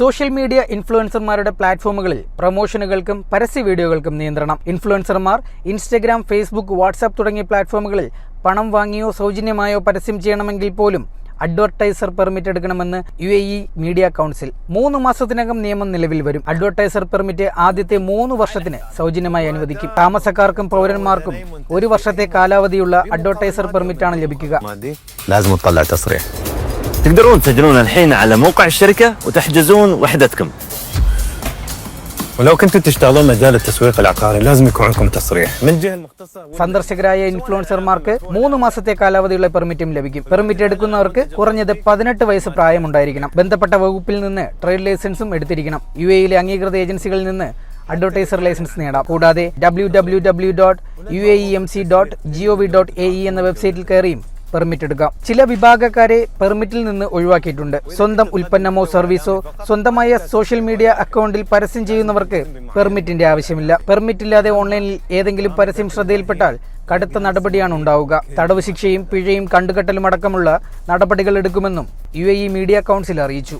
Social media ഇൻഫ്ലുവൻസർമാരുടെ പ്ലാറ്റ്ഫോമുകളിൽ പ്രൊമോഷനുകൾക്കും പരസ്യ വീഡിയോകൾക്കും നിയന്ത്രണം. ഇൻഫ്ലുവൻസർമാർ ഇൻസ്റ്റഗ്രാം ഫേസ്ബുക്ക് വാട്സാപ്പ് തുടങ്ങിയ പ്ലാറ്റ്ഫോമുകളിൽ പണം വാങ്ങിയോ സൗജന്യമായോ പരസ്യം ചെയ്യണമെങ്കിൽ പോലും അഡ്വർടൈസർ പെർമിറ്റ് എടുക്കണമെന്ന് U A E media council. മൂന്ന് മാസത്തിനകം നിയമം നിലവിൽ വരും. അഡ്വർടൈസർ പെർമിറ്റ് ആദ്യത്തെ മൂന്ന് വർഷത്തിന് സൗജന്യമായി അനുവദിക്കും. താമസക്കാർക്കും പൗരന്മാർക്കും ഒരു വർഷത്തെ കാലാവധിയുള്ള അഡ്വർടൈസർ പെർമിറ്റാണ് ലഭിക്കുക. مادي لازم تطلع تصريح تقدرون تسجلون الحين على موقع الشركة وتحجزون وحدتكم ولو كنتوا تشتغلون مجال التسويق العقاري لازم يكون عندكم تصريح من الجهه المختصه സന്ദർശകരായ ഇൻഫ്ലുവൻസർമാർക്ക് മൂന്ന് മാസത്തെ കാലാവധിയുള്ള പെർമിറ്റും ലഭിക്കും പെർമിറ്റ് എടുക്കുന്നവർക്ക് കുറഞ്ഞത് പതിനെട്ട് വയസ്സ് പ്രായമുണ്ടായിരിക്കണം ബന്ധപ്പെട്ട വകുപ്പിൽ നിന്ന് ട്രേഡ് ലൈസൻസും എടുത്തിരിക്കണം യു എയിലെ അംഗീകൃത ഏജൻസികളിൽ നിന്ന് അഡ്വർടൈസർ ലൈസൻസ് നേടാം കൂടാതെ W W W dot U A E M C dot G O V dot A E എന്ന വെബ്സൈറ്റിൽ കയറിയും പെർമിറ്റ് എടുക്കാം. ചില വിഭാഗക്കാരെ പെർമിറ്റിൽ നിന്ന് ഒഴിവാക്കിയിട്ടുണ്ട്. സ്വന്തം ഉൽപ്പന്നമോ സർവീസോ സ്വന്തമായ സോഷ്യൽ മീഡിയ അക്കൗണ്ടിൽ പരസ്യം ചെയ്യുന്നവർക്ക് പെർമിറ്റിന്റെ ആവശ്യമില്ല. പെർമിറ്റ് ഇല്ലാതെ ഓൺലൈനിൽ ഏതെങ്കിലും പരസ്യം ശ്രദ്ധയിൽപ്പെട്ടാൽ കടുത്ത നടപടിയാണ് ഉണ്ടാവുക. തടവ് ശിക്ഷയും പിഴയും കണ്ടുകെട്ടലും അടക്കമുള്ള നടപടികൾ എടുക്കുമെന്നും യു മീഡിയ കൗൺസിൽ അറിയിച്ചു.